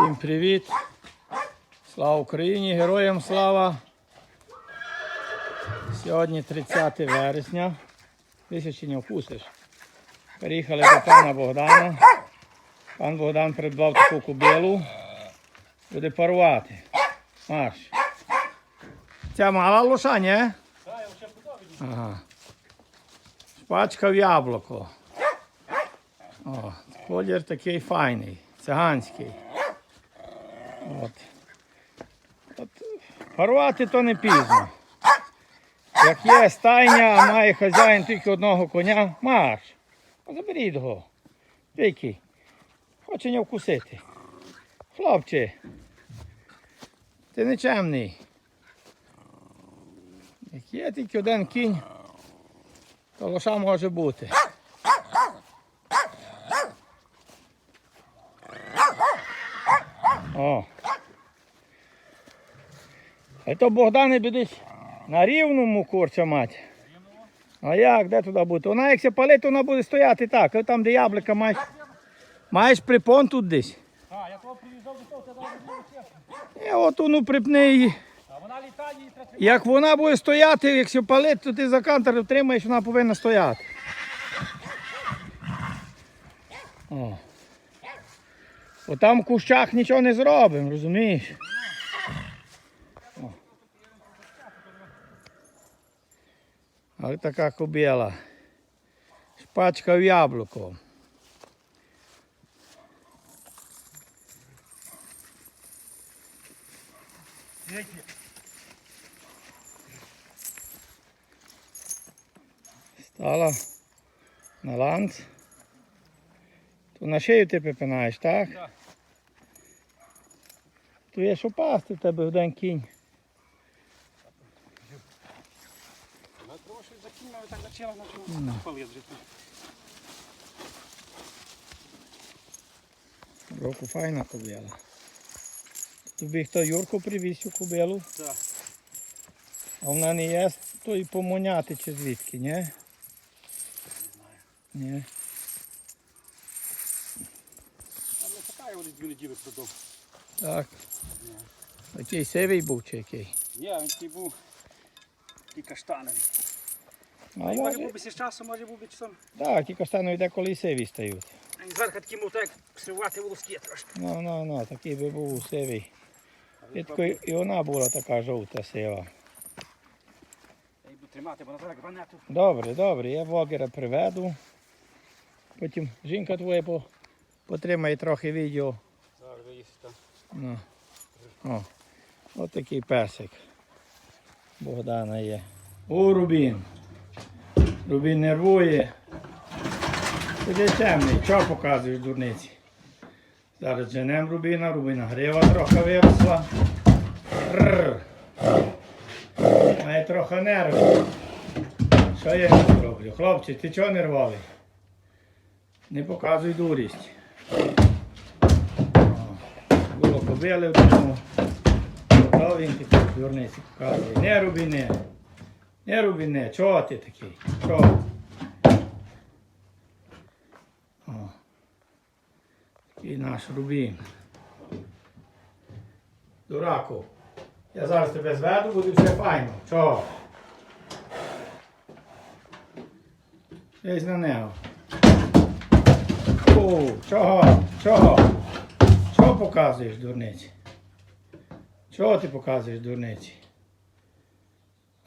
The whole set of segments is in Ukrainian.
Всім привіт! Слава Україні! Героям слава! Сьогодні 30 вересня. Ти ще не вкусиш. Приїхали до пана Богдана. Пан Богдан придбав таку кубилу. Буде парувати. Маш. Ця мала лоша, ні? Ага. Шпачка в яблуко. О, колір такий файний, циганський. От. От, парувати то не пізно. Як є стайня, а має хазяїн тільки одного коня, марш. Заберіть його. Який? Хоче не вкусити. Хлопче. Ти нечемний. Як є тільки один кінь, то лоша може бути. О. То Богдане будеш на рівному курча мать. А як, де туди бути? Вона як се палить, вона буде стояти так. Там, де яблука маєш. Маєш припон тут десь. А, я того прив'язав до того, це дав. І от воно припни її. А вона літає і треба Як вона буде стояти, якщо палить, то ти за кантер втримаєш, вона повинна стояти. О. Бо там в кущах нічого не зробимо, розумієш? Але така кобіла. Шпачка в яблуко. Стала на ланц. То на шию ти припинаєш, так? Так. То є що пасти в тебе один кінь. Вона закинула, так почала, почала палити жити. Року файна кобила. Тобі хто Юрку привіз цю кобилу, Так. а вона не є, то і помоняти чи звідки, ні? Ні. А не така його дві неділі продав. Так. Який сивий був чи який? Ні, він такий був такий каштановий. А може може, був би з часом, може був би часом. так, ті каштанові деколи і сиві стають. Зверху такий мов так сивати волоски трошки. Ну, ну, ну, такий би був сивий. А і вона була така жовта сива. Я буду тримати, бо на зараз. Добре, добре, я блогера приведу. Потім жінка твоя по, потримає трохи відео. Зараз виїсти там. Ну. О, от такий песик. Богдана є. О, Рубін. Рубін нервує. Сиди темний, що показуєш дурниці? Зараз женем Рубіна, Рубіна грива трохи виросла. Має трохи нервів. Що я не зроблю? Хлопці, ти чого нервовий? Не показуй дурість. Було побили в тому. Такі дурниці показує. Не рубіне. Не рубіне. Чого ти такий? Чого? О. Такий наш рубін. Дураку. Я зараз тебе зведу, буде все файно. Чого? Десь на нього. О, чого? Чого? Чого показуєш, дурниці? Чого ти показуєш, дурниці?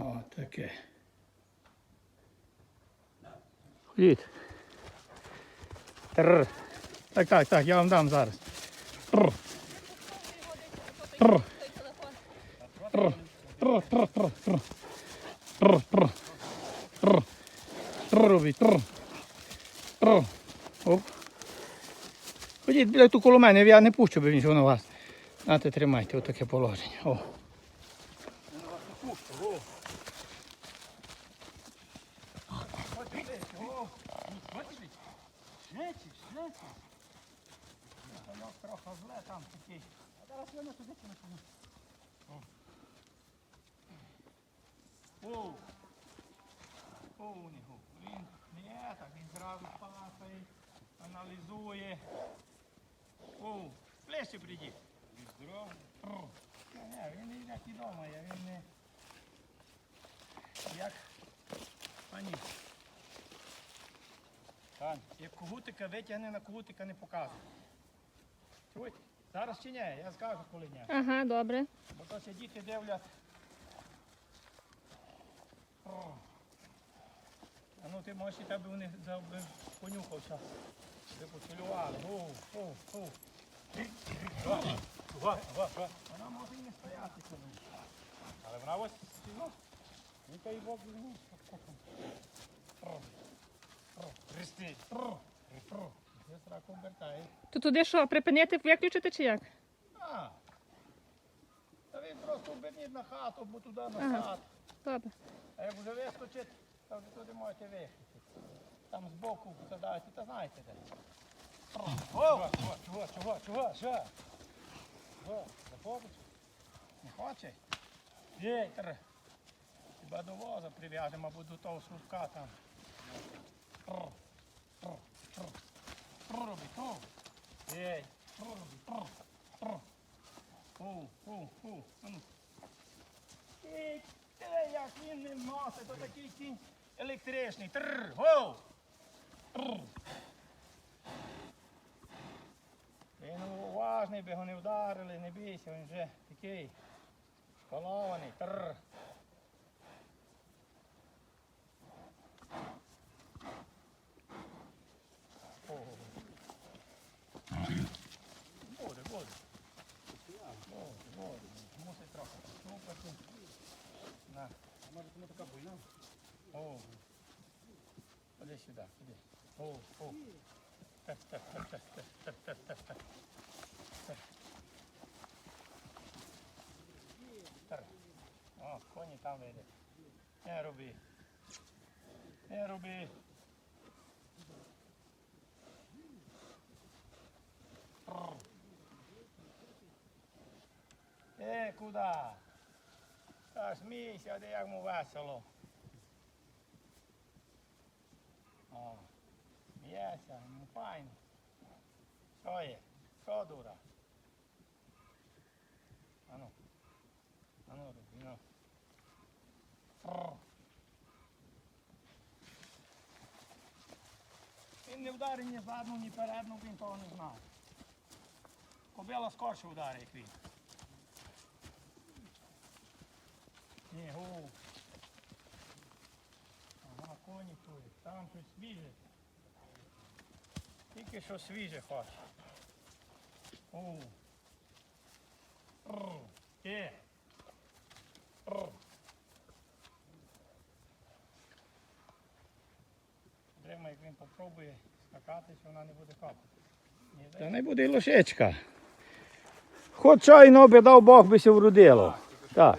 О, таке. Ходіть. Трр. Так, так, так, я вам дам зараз. Трр. Трр. Трр. Трр, трр, трр, трр. Трр, трр. Трр. Трр, робіть, трр. Трр. Оп. Ходіть, блядь, тут коло мене, я не пущу, бо він же на вас. Нате, тримайте, отаке положення. О. Шнеці, шнеці. Трохи зле там такий. А зараз я не туди кину. Оу. Оу, нього. Він не так, він зразу палатає, аналізує. Оу. Пле, ближче прийди. Здорово. Ні, він не як і я він не. Як пані. Тань, як когутика витягне на когутика не показує. Чуєте? Зараз чи ні? Я скажу, коли ні. Ага, добре. Бо то ще діти дивлять. О. А ну ти можеш і тебе вони понюхався. Ви поцілювали. О, о, о. Ва, ва, ва, ва. Вона може і не стояти коли. Але вона ось сіла. Ну та й Бог ну, То туди що, припинити, виключити чи як? А. Та він просто оберніть на хату, бо туди на сад. Добре. А як вже вискочить, то вже туди можете виїхати. Там збоку садаєте, та знаєте де. О, чого, чого, чого, чого, що? Чого, заходиш? Не хоче? Вітер. Хіба до воза прив'яжемо або до того служка там. Ей, Оу, оу, оу, ану. Ей, те, як він не носить, то такий кінь електричний. Тррр, оу. Він уважний, би його не вдарили, не бійся, він вже такий шкалований. Тррр. ну пока будем. Ну. О. Ходи сюда, ходи. О, о. Так, так, так, так, так, так, так, так. Так. О, коні там вийде. Не руби. Не руби. się ode jak mu vászoló. O, mi ez? No fajn. Što je? só dura? Ano. Ano, Rubino. Frrr. In ne udari ni zadnjo, ni prednjo, in to ne zna. Ko bela skoči udari, kvi. Ні, гу. Ага, коні тут. Там щось свіже. Тільки що свіже хоче. О. Рр. Є. Рр. Дрима, як він попробує скакати, що вона не буде капати. Та не буде й лошечка. Хоч чайно би дав Бог би се вродило. Так.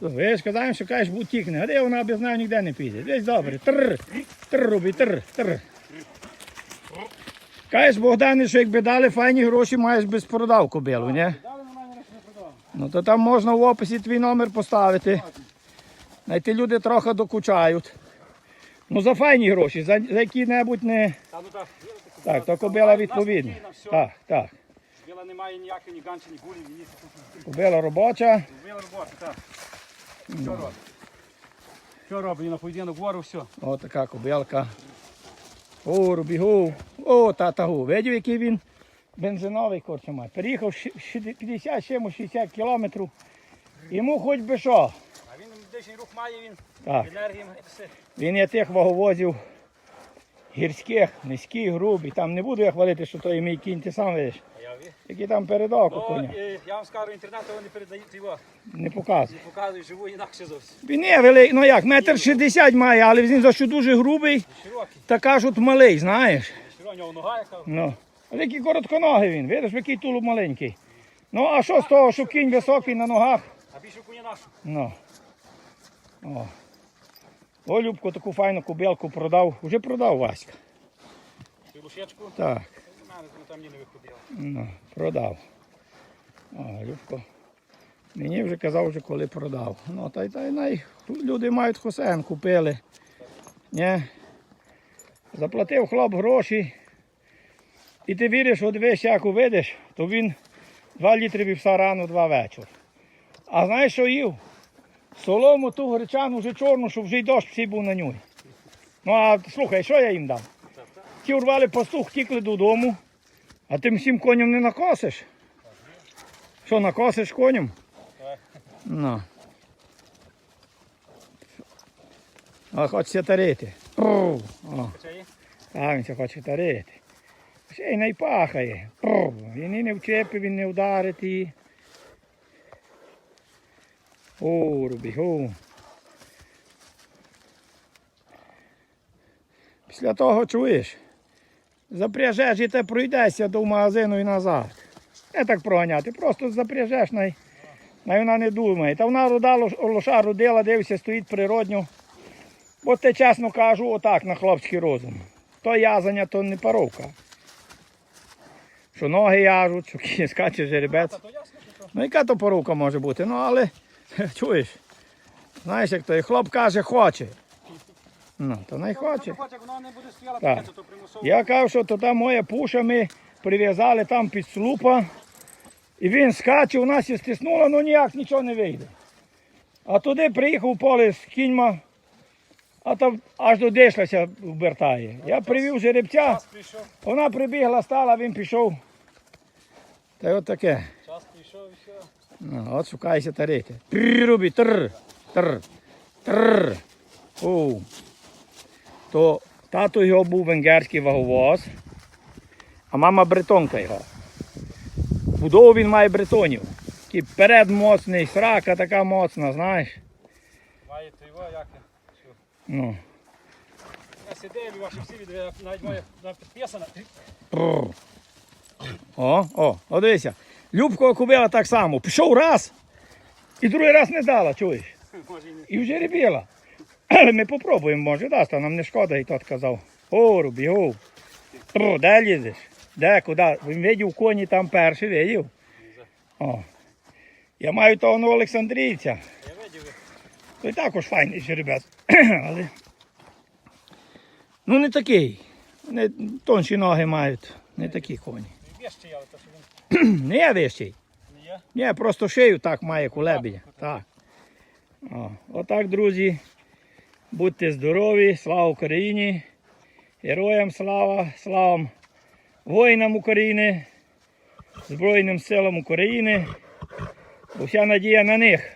Ви ж казаємо, що кажеш, будь тікне, а де вона без неї ніде не піде. Десь добре. Трр, трр роби, трр, трр. Кажеш, Богдане, що якби дали файні гроші, маєш без продав кобилу, ні? Ну то там можна в описі твій номер поставити. Найти люди трохи докучають. Ну за файні гроші, за, за які-небудь не. Ну так. То кобила відповідна. Так, так. Біла немає ніякої ні ганчі, ні гулі, ні. Кобила робоча. Біла робота, так. Що робить? Що робить? На поєдинок гору, все. О, така кобилка. О, рубігу. О, татагу. Видів, який він бензиновий корчомат. Переїхав щ- щ- 50 чимось 60 кілометрів. Йому хоч би що. А він дичний рух має, він Так. енергії має все. Він є тих ваговозів гірських, низьких, грубий. Там не буду я хвалити, що то є мій кінь, ти сам видиш. Які там передок Ну, коня. е, я вам скажу, інтернет його не передають його. Не показує. Не показують, живу інакше зовсім. Він є великий, ну як, метр шістдесят має, але він за що дуже грубий, Широкий. та кажуть малий, знаєш. Широка, у нього нога яка. Ну. А який коротконогий він, видиш, який тулуб маленький. Ну, а що з того, що кінь високий на ногах? А більше коня нашу. Ну. О. О, Любко таку файну кубелку продав. Уже продав Васька. Ти. Так, там не ну, продав. О, Любко. Мені вже казав, вже коли продав. Ну, та й та й най. Люди мають хосен, купили. Ні. Заплатив хлоп гроші. І ти віриш, от весь як увидиш, то він 2 літри вівса рано, 2 вечір. А знаєш, що їв? Солому ту гречану вже чорну, щоб вже й дощ всі був на ній. Ну а слухай, що я їм дам? Ті урвали пастух, тікли додому, а тим всім коням не накосиш. Що, накосиш коням? Ну. А хочеться тарити. О. А, він це хоче тарити. Ще й не пахає. Він і не вчепив, він не вдарить її. О, рубі, о. Після того чуєш, запряжеш і те пройдешся до магазину і назад. Не так проганяти, просто запряжеш, най, най вона не думає. Та вона рода лоша родила, дивися, стоїть природньо. Бо те чесно кажу, отак на хлопський розум. То язання, то не паровка. Що ноги яжуть, що скаче жеребець. Ну яка то порука може бути? Ну але чуєш, знаєш, як той хлоп каже, хоче. Ну, то не хоче. Так. Я кажу, що то та моя пуша ми прив'язали там під слупа. І він скаче, у нас і стиснуло, ну ніяк нічого не вийде. А туди приїхав поле з кіньма, а там аж до дишлася вбертає. Я привів жеребця, вона прибігла, стала, він пішов. Та й от таке. час прийшов і все. Ну, от шукайся тарити. Рубі, тррр, тррр. Оу. То тато його був венгерський ваговоз, а мама бретонка його. Будову він має бретонів. Такий перед моцний, срака така моцна, знаєш. Має його, як я. Що? Ну. Я сидів, ваші всі відео, навіть моє підписано. О, о, о, дивися. Любко купила так само. Пішов раз і другий раз не дала, чуєш? І вже рібіла. Але ми попробуємо, може, дасть, а нам не шкода, і тот казав. О, Рубі, о. Де лізеш? Де, куди? Він видів коні там перший, видів? О. Я маю того ну, Олександрійця. Я видів, Той також файний жеребець. Але. Ну не такий. Не, тонші ноги мають. Не такі коні. віщий, але то, що він Не є вищий. не є. Ні, просто шию так має кулебідя. Так. О, отак, друзі. Будьте здорові, слава Україні. Героям слава, слава воїнам України, Збройним силам України. Уся надія на них.